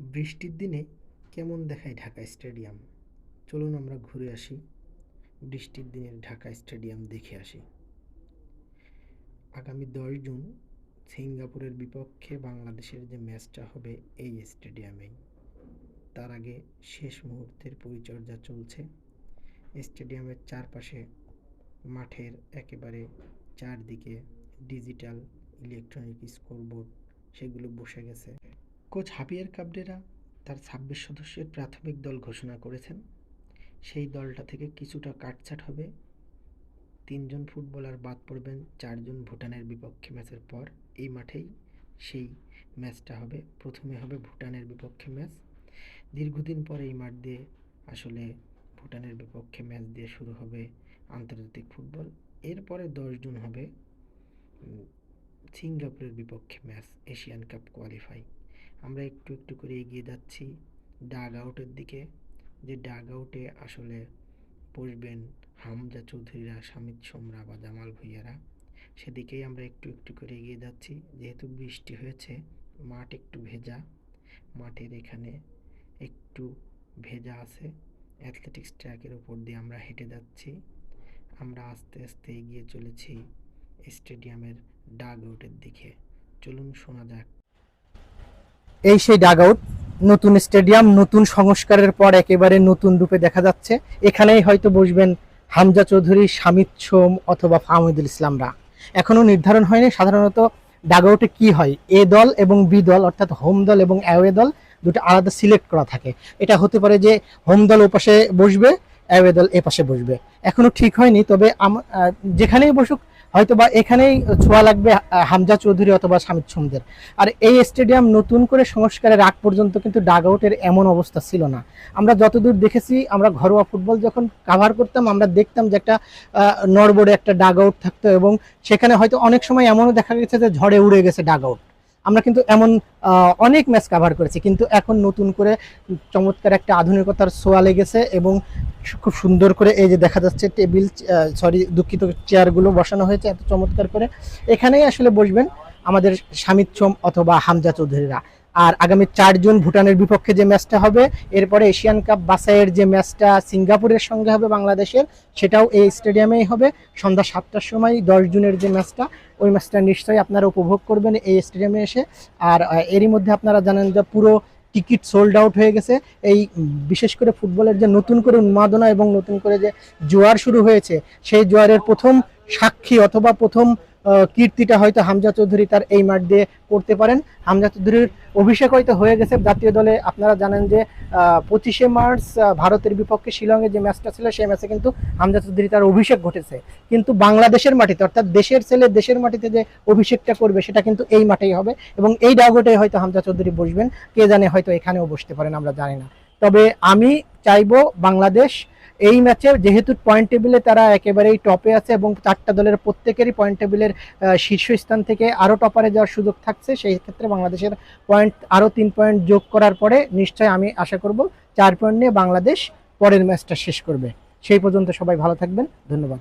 বৃষ্টির দিনে কেমন দেখায় ঢাকা স্টেডিয়াম? চলুন আমরা ঘুরে আসি, বৃষ্টির দিনের ঢাকা স্টেডিয়াম দেখে আসি। আগামী দশ জুন সিঙ্গাপুরের বিপক্ষে বাংলাদেশের যে ম্যাচটা হবে এই স্টেডিয়ামেই তার আগে শেষ মুহূর্তের পরিচর্যা চলছে। স্টেডিয়ামের চারপাশে মাঠের একেবারে চারদিকে ডিজিটাল ইলেকট্রনিক স্কোরবোর্ড, সেগুলো বসে গেছে। কোচ হাবিয়ার কাবরেরা তার ছাব্বিশ সদস্যের প্রাথমিক দল ঘোষণা করেছেন। সেই দলটা থেকে কিছুটা কাটছাট হবে। তিনজন ফুটবলার বাদ পড়বেন, চারজন ভুটানের বিপক্ষে ম্যাচের পর। এই মাঠেই সেই ম্যাচটা হবে। প্রথমে হবে ভুটানের বিপক্ষে ম্যাচ। দীর্ঘদিন পর এই মাঠ দিয়ে আসলে ভুটানের বিপক্ষে ম্যাচ দিয়ে শুরু হবে আন্তর্জাতিক ফুটবল। এরপরে দশ জুন হবে সিঙ্গাপুরের বিপক্ষে ম্যাচ, এশিয়ান কাপ কোয়ালিফাই। আমরা একটু একটু করে এগিয়ে যাচ্ছি ডাগ আউটের দিকে। যে ডাগ আউটে আসলে বসবেন হামজা চৌধুরীরা সামিদ সোমরা বা জামাল ভুইয়ারা। সেদিকেই আমরা একটু একটু করে এগিয়ে যাচ্ছি। যেহেতু বৃষ্টি হয়েছে, মাঠ একটু ভেজা। মাঠের এখানে একটু ভেজা আছে। অ্যাথলেটিক্স ট্র্যাকের উপর দিয়ে আমরা হেঁটে যাচ্ছি। আমরা আস্তে আস্তে এগিয়ে চলেছি স্টেডিয়ামের ডাগ আউটের দিকে। চলুন শোনা যাক এই সেই ডাগ নতুন স্টেডিয়াম নতুন সংস্কারের পর একেবারে নতুন রূপে দেখা যাচ্ছে। এখানেই হয়তো বসবেন হামজা চৌধুরী, শামিদ সোম অথবা ফাহমিদুল ইসলামরা। এখনও নির্ধারণ হয়নি সাধারণত ডাগ আউটে কি হয়। এ দল এবং বি দল, অর্থাৎ হোম দল এবং অ্যাওয়ে দল, দুটো আলাদা সিলেক্ট করা থাকে। এটা হতে পারে যে হোম দল ওপাশে বসবে অ্যাওয়ে দল এ পাশে বসবে। এখনও ঠিক হয়নি, তবে যেখানেই বসুক হয়তো বা এখানেই ছোঁয়া লাগবে হামজা চৌধুরী অথবা স্বামী ছুমদের। আর এই স্টেডিয়াম নতুন করে সংস্কারের আগ পর্যন্ত কিন্তু ডাগ আউটের এমন অবস্থা ছিল না। আমরা যতদূর দেখেছি, আমরা ঘরোয়া ফুটবল যখন কাভার করতাম, আমরা দেখতাম যে একটা নড়বড়ে একটা ডাগ আউট থাকতো এবং সেখানে হয়তো অনেক সময় এমনও দেখা গেছে যে ঝড়ে উড়ে গেছে ডাগ আউট আমরা কিন্তু এমন অনেক ম্যাচ কাভার করেছি, কিন্তু এখন নতুন করে চমৎকার একটা আধুনিকতার ছোঁয়া লেগেছে এবং খুব সুন্দর করে এই যে দেখা যাচ্ছে টেবিল সরি দুঃখিত চেয়ারগুলো বসানো হয়েছে এত চমৎকার করে। এখানেই আসলে বসবেন আমাদের স্বামিত সোম অথবা হামজা চৌধুরীরা। আর আগামী চার জুন ভুটানের বিপক্ষে যে ম্যাচটা হবে, এরপরে এশিয়ান কাপ বাসাইয়ের যে ম্যাচটা সিঙ্গাপুরের সঙ্গে হবে বাংলাদেশের, সেটাও এই স্টেডিয়ামেই হবে। সন্ধ্যা সাতটার সময় দশ জুনের যে ম্যাচটা, ওই ম্যাচটা নিশ্চয়ই আপনারা উপভোগ করবেন এই স্টেডিয়ামে এসে। আর এরই মধ্যে আপনারা জানেন যে পুরো টিকিট সোল্ড আউট হয়ে গেছে। এই বিশেষ করে ফুটবলের যে নতুন করে উন্মাদনা এবং নতুন করে যে জোয়ার শুরু হয়েছে, সেই জোয়ারের প্রথম সাক্ষী অথবা প্রথম কীর্তিটা হয়তো হামজা চৌধুরী তার এই মাঠ দিয়ে করতে পারেন। হামজা চৌধুরীর অভিষেক হয়তো হয়ে গেছে। জাতীয় দলে আপনারা জানেন যে পঁচিশে মার্চ ভারতের বিপক্ষে শিলংয়ে যে ম্যাচটা ছিল, সেই ম্যাচে কিন্তু হামজা চৌধুরী তার অভিষেক ঘটেছে। কিন্তু বাংলাদেশের মাটিতে, অর্থাৎ দেশের ছেলে দেশের মাটিতে যে অভিষেকটা করবে, সেটা কিন্তু এই মাঠেই হবে এবং এই ডাগোটে হয়তো হামজা চৌধুরী বসবেন। কে জানে হয়তো এখানেও বসতে পারেন, আমরা জানি না। তবে আমি চাইব বাংলাদেশ এই ম্যাচে যেহেতু পয়েন্ট টেবিলে তারা একেবারেই টপে আছে এবং চারটা দলের প্রত্যেকেরই পয়েন্ট টেবিলের শীর্ষস্থান থেকে আরও টপারে যাওয়ার সুযোগ থাকছে, সেই ক্ষেত্রে বাংলাদেশের পয়েন্ট আরও তিন পয়েন্ট যোগ করার পরে নিশ্চয় আমি আশা করব চার পয়েন্ট নিয়ে বাংলাদেশ পরের ম্যাচটা শেষ করবে। সেই পর্যন্ত সবাই ভালো থাকবেন, ধন্যবাদ।